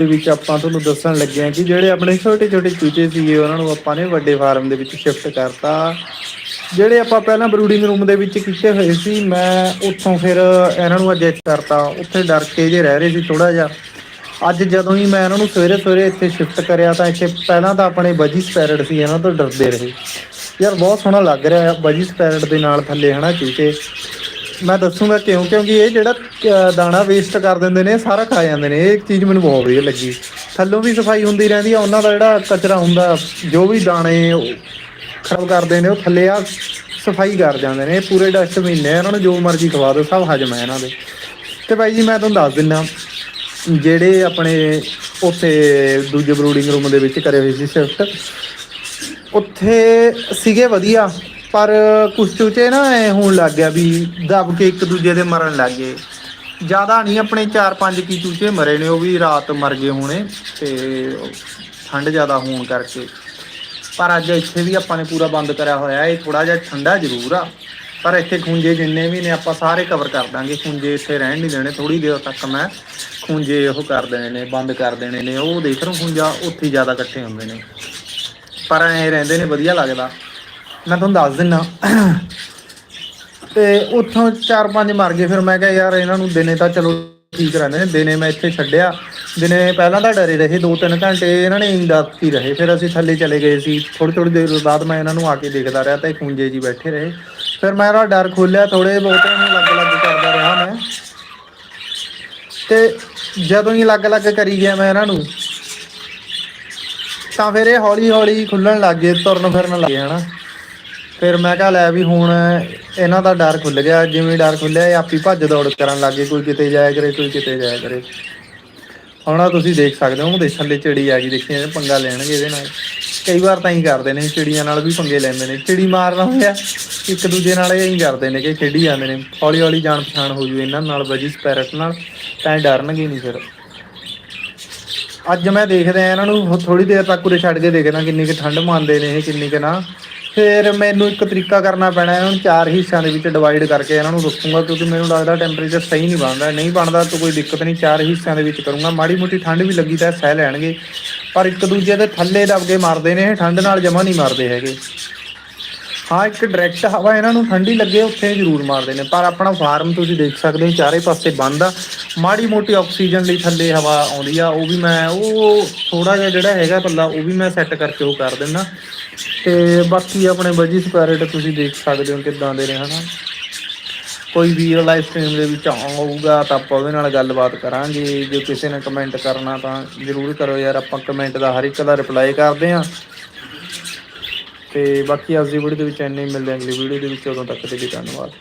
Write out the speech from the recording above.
ਦੇ ਵਿੱਚ ਆਪਾਂ ਤੁਹਾਨੂੰ ਦੱਸਣ ਲੱਗੇ ਹਾਂ ਕਿ ਜਿਹੜੇ ਆਪਣੇ ਛੋਟੇ ਛੋਟੇ ਚੂਚੇ ਸੀਗੇ, ਉਹਨਾਂ ਨੂੰ ਆਪਾਂ ਨੇ ਵੱਡੇ ਫਾਰਮ ਦੇ ਵਿੱਚ ਸ਼ਿਫਟ ਕਰਤਾ। ਜਿਹੜੇ ਆਪਾਂ ਪਹਿਲਾਂ ਬਰੂਡਿੰਗ ਰੂਮ ਦੇ ਵਿੱਚ ਕੀਤੇ ਹੋਏ ਸੀ, ਮੈਂ ਉੱਥੋਂ ਫਿਰ ਇਹਨਾਂ ਨੂੰ ਅਜਿੱਤ ਕਰਤਾ। ਉੱਥੇ ਡਰ ਕੇ ਜੇ ਰਹਿ ਰਹੇ ਸੀ ਥੋੜਾ ਜਿਹਾ। ਅੱਜ ਜਦੋਂ ਹੀ ਮੈਂ ਇਹਨਾਂ ਨੂੰ ਸਵੇਰੇ ਸਵੇਰੇ ਇੱਥੇ ਸ਼ਿਫਟ ਕਰਿਆ ਤਾਂ ਇੱਥੇ ਪਹਿਲਾਂ ਤਾਂ ਆਪਣੇ ਬਜੀ ਸਪੈਰਟ ਸੀ, ਇਹਨਾਂ ਤੋਂ ਡਰਦੇ ਰਹੇ। ਯਾਰ ਬਹੁਤ ਸੋਹਣਾ ਲੱਗ ਰਿਹਾ ਬਜੀ ਸਪੈਰਟ ਦੇ ਨਾਲ ਥੱਲੇ, ਹਨਾ, ਚੂਚੇ? ਮੈਂ ਦੱਸੂਗਾ ਕਿਉਂ? ਕਿਉਂਕਿ ਇਹ ਜਿਹੜਾ ਅ, ਦਾਣਾ ਵੇਸਟ ਕਰ ਦਿੰਦੇ ਨੇ ਸਾਰਾ ਖਾ ਜਾਂਦੇ ਨੇ। ਇਹ ਚੀਜ਼ ਮੈਨੂੰ ਬਹੁਤ ਵਧੀਆ ਲੱਗੀ। ਥੱਲੋਂ ਵੀ ਸਫ਼ਾਈ ਹੁੰਦੀ ਰਹਿੰਦੀ ਆ ਉਹਨਾਂ ਦਾ ਜਿਹੜਾ ਕਚਰਾ ਹੁੰਦਾ ਜੋ ਵੀ ਦਾਣੇ ਉਹ ਖਰਾਬ ਕਰਦੇ ਨੇ ਉਹ ਥੱਲੇ ਆ ਸਫ਼ਾਈ ਕਰ ਜਾਂਦੇ ਨੇ। ਇਹ ਪੂਰੇ ਡਸਟਬਿਨ ਨੇ ਇਹਨਾਂ ਨੂੰ ਜੋ ਮਰਜ਼ੀ ਖਵਾ ਦਿਓ ਸਭ ਹਜਮ ਹੈ ਇਹਨਾਂ ਦੇ। ਤੇ ਭਾਈ ਜੀ ਮੈਂ ਤੁਹਾਨੂੰ ਦੱਸ ਦਿੰਦਾ ਜਿਹੜੇ ਆਪਣੇ ਉੱਥੇ ਦੂਜੇ ਬਰੂਡਿੰਗ ਰੂਮ ਦੇ ਵਿੱਚ ਕਰੇ ਹੋਏ ਸੀ ਸ਼ਿਫਟ ਉੱਥੇ ਸੀਗੇ ਵਧੀਆ। ਪਰ ਕੁਛ ਚੂਚੇ ਨਾ ਐ ਹੋਣ ਲੱਗ ਗਿਆ ਵੀ ਦਬ ਕੇ ਇੱਕ ਦੂਜੇ ਦੇ ਮਰਨ ਲੱਗ ਗਏ। ਜ਼ਿਆਦਾ ਨਹੀਂ, ਆਪਣੇ 4-5 ਕੀ ਚੂਚੇ ਮਰੇ ਨੇ, ਉਹ ਵੀ ਰਾਤ ਮਰ ਗਏ ਹੋਣੇ ਤੇ ਠੰਡ ਜ਼ਿਆਦਾ ਹੋਣ ਕਰਕੇ। ਪਰ ਅੱਜ ਇੱਥੇ ਵੀ ਆਪਾਂ ਨੇ ਪੂਰਾ ਬੰਦ ਕਰਿਆ ਹੋਇਆ, ਇਹ ਥੋੜਾ ਜਿਹਾ ਠੰਡਾ ਜ਼ਰੂਰ ਆ। ਪਰ ਇੱਥੇ ਖੁੰਝੇ ਜਿੰਨੇ ਵੀ ਨੇ, ਆਪਾਂ ਸਾਰੇ ਕਵਰ ਕਰ ਦਾਂਗੇ। ਖੁੰਝੇ ਇੱਥੇ ਰਹਿਣ ਨਹੀਂ ਦੇਣੇ ਥੋੜੀ ਦੇਰ ਤੱਕ ਮੈਂ ਖੁੰਝੇ ਉਹ ਕਰ ਦੇਣੇ ਨੇ, ਬੰਦ ਕਰ ਦੇਣੇ ਨੇ। ਉਹ ਦੇਖ ਰਹੇ ਹੋ ਖੁੰਝਾ ਉੱਥੇ ਜ਼ਿਆਦਾ ਇਕੱਠੇ ਹੁੰਦੇ ਨੇ। ਪਰ ਐ ਰਹਿੰਦੇ ਨੇ, ਵਧੀਆ ਲੱਗਦਾ। ਮੈਂ ਤੁਹਾਨੂੰ ਦੱਸ ਦਿੰਨਾ। ਤੇ ਉੱਥੋਂ ਚਾਰ ਪੰਜ ਮਰ ਗਏ, ਫਿਰ ਮੈਂ ਕਿਹਾ, ਯਾਰ, ਇਹਨਾਂ ਨੂੰ ਦਿਨੇ ਤਾਂ ਚਲੋ ਠੀਕ ਰਹਿੰਦੇ ਨੇ, ਦਿਨੇ ਮੈਂ ਇੱਥੇ ਛੱਡਿਆ। ਦਿਨੇ ਪਹਿਲਾਂ ਤਾਂ ਡਰੇ ਰਹੇ 2-3 ਘੰਟੇ ਇਹਨਾਂ ਨੇ ਇੰਦਾਤ ਹੀ ਰਹੇ, ਫਿਰ ਅਸੀਂ ਥੱਲੇ ਚਲੇ ਗਏ ਸੀ। ਥੋੜੀ ਥੋੜੀ ਦੇਰ ਬਾਅਦ ਮੈਂ ਇਹਨਾਂ ਨੂੰ ਆ ਕੇ ਦੇਖਦਾ ਰਿਹਾ ਤਾਂ ਇਹ ਜੀ ਬੈਠੇ ਰਹੇ। ਫਿਰ ਮੈਂ ਇਹਦਾ ਡਰ ਖੋਲਿਆ ਥੋੜੇ ਬਹੁਤੇ ਨੂੰ ਲੱਗ ਲੱਗ ਕਰਦਾ ਰਿਹਾ ਮੈਂ। ਤੇ ਜਦੋਂ ਹੀ ਲੱਗ ਲੱਗ ਕਰੀ ਗਿਆ ਮੈਂ ਇਹਨਾਂ ਨੂੰ, ਤਾਂ ਫਿਰ ਇਹ ਹੌਲੀ ਹੌਲੀ ਖੁੱਲਣ ਲੱਗ ਗਏ, ਤੁਰਨ ਫਿਰਨ ਲੱਗ ਗਏ, ਹਨਾ। ਫਿਰ ਮੈਂ ਕਿਹਾ ਲੈ ਵੀ ਹੁਣ ਇਹਨਾਂ ਦਾ ਡਰ ਖੁੱਲ ਗਿਆ, ਜਿਵੇਂ ਡਰ ਖੁੱਲਿਆ ਇਹ ਆਪੀ ਭੱਜ ਦੌੜ ਕਰਨ ਲੱਗ ਗਏ, ਕੋਈ ਕਿਤੇ ਜਾਇਆ ਕਰੇ, ਕੋਈ ਕਿਤੇ ਜਾਇਆ ਕਰੇ। ਹੁਣ ਤੁਸੀਂ ਦੇਖ ਸਕਦੇ ਹੋ, ਉਹਦੇ ਲਈ ਚਿੜੀ ਆ ਗਈ, ਦੇਖੀ ਇਹਨੇ ਪੰਗਾ ਲੈਣਗੇ ਇਹਦੇ ਨਾਲ। ਕਈ ਵਾਰ ਤਾਂ ਹੀ ਕਰਦੇ ਨੇ, ਚਿੜੀਆਂ ਨਾਲ ਵੀ ਪੰਗੇ ਲੈਂਦੇ ਨੇ। ਚਿੜੀ ਮਾਰਨਾ ਹੋਇਆ, ਇੱਕ ਦੂਜੇ ਨਾਲ ਇਹ ਹੀ ਕਰਦੇ ਨੇ ਕਿ ਖੇਡੀ ਜਾਂਦੇ ਨੇ। ਹੌਲੀ ਹੌਲੀ ਜਾਣ ਪਛਾਣ ਹੋ ਜੂ ਇਹਨਾਂ ਨਾਲ ਵਜੀ ਸਪੈਰਟ ਨਾਲ, ਤਾਂ ਇਹ ਡਰਨਗੇ ਨਹੀਂ ਫਿਰ। ਅੱਜ ਮੈਂ ਦੇਖਦਾ ਇਹਨਾਂ ਨੂੰ ਥੋੜੀ ਦੇਰ ਤੱਕ ਉਰੇ ਛੱਡ ਕੇ ਦੇਖਦਾ ਕਿੰਨੀ ਕੁ ਠੰਡ ਮੰਨਦੇ ਨੇ ਇਹ, ਕਿੰਨੀ ਕੁ ਨਾ। ਫਿਰ ਮੈਨੂੰ ਇੱਕ ਤਰੀਕਾ ਕਰਨਾ ਪੈਣਾ, ਇਹਨਾਂ ਨੂੰ ਚਾਰ ਹਿੱਸਿਆਂ ਦੇ ਵਿੱਚ ਡਿਵਾਈਡ ਕਰਕੇ ਇਹਨਾਂ ਨੂੰ ਰੱਖੂੰਗਾ ਕਿਉਂਕਿ ਮੈਨੂੰ ਲੱਗਦਾ ਟੈਂਪਰੇਚਰ ਸਹੀ ਨਹੀਂ ਬਣਦਾ। ਨਹੀਂ ਬਣਦਾ ਤਾਂ ਕੋਈ ਦਿੱਕਤ ਨਹੀਂ, ਚਾਰ ਹਿੱਸਿਆਂ ਦੇ ਵਿੱਚ ਕਰੂੰਗਾ। ਮਾੜੀ ਮੋਟੀ ਠੰਡ ਵੀ ਲੱਗੀ ਤਾਂ ਸਹਿ ਲੈਣਗੇ। ਪਰ ਇੱਕ ਦੂਜੇ ਦੇ ਥੱਲੇ ਦਬ ਕੇ ਮਾਰਦੇ ਨੇ, ਇਹ ਠੰਡ ਨਾਲ ਜਮਾ ਨਹੀਂ ਮਾਰਦੇ ਹੈਗੇ। ਹਾਂ, ਇੱਕ ਡਾਇਰੈਕਟ ਹਵਾ ਇਹਨਾਂ ਨੂੰ ਠੰਡੀ ਲੱਗੇ, ਉੱਥੇ ਜ਼ਰੂਰ ਮਾਰਦੇ ਨੇ। ਪਰ ਆਪਣਾ ਫਾਰਮ ਤੁਸੀਂ ਦੇਖ ਸਕਦੇ ਹੋ, ਚਾਰੇ ਪਾਸੇ ਬੰਦ ਆ। ਮਾੜੀ ਮੋਟੀ ਆਕਸੀਜਨ ਲਈ ਥੱਲੇ ਹਵਾ ਆਉਂਦੀ ਆ, ਉਹ ਵੀ ਮੈਂ, ਉਹ ਥੋੜਾ ਜਿਹਾ ਜਿਹੜਾ ਹੈਗਾ ਪੱਲਾ, ਉਹ ਵੀ ਮੈਂ ਸੈੱਟ ਕਰਕੇ ਉਹ ਕਰ ਦਿੰਦਾ। ਤੇ ਬਾਕੀ ਆਪਣੇ ਬਜੀ ਸਪੈਰਟ ਤੁਸੀਂ ਦੇਖ ਸਕਦੇ ਹੋ ਕਿੱਦਾਂ ਦੇ ਨੇ, ਹਨਾ? ਕੋਈ ਵੀਰ ਲਾਈਵ ਸਟ੍ਰੀਮ ਦੇ ਵਿੱਚ ਆਊਗਾ, ਤਾਂ ਆਪਾਂ ਉਹਦੇ ਨਾਲ ਗੱਲਬਾਤ ਕਰਾਂਗੇ। ਜੇ ਕਿਸੇ ਨੇ ਕਮੈਂਟ ਕਰਨਾ ਤਾਂ ਜ਼ਰੂਰ ਕਰੋ ਯਾਰ, ਆਪਾਂ ਕਮੈਂਟ ਦਾ ਹਰ ਇੱਕ ਦਾ ਰਿਪਲਾਈ ਕਰਦੇ ਆਂ ਤੇ ਬਾਕੀ ਅੱਜ ਦੀ ਵੀਡੀਓ ਦੇ ਵਿੱਚ ਇੰਨੇ ਹੀ। ਮਿਲਦੇ ਆਂ ਅਗਲੀ ਵੀਡੀਓ ਦੇ ਵਿੱਚ। ਉਦੋਂ ਤੱਕ ਦੇ ਲਈ ਧੰਨਵਾਦ।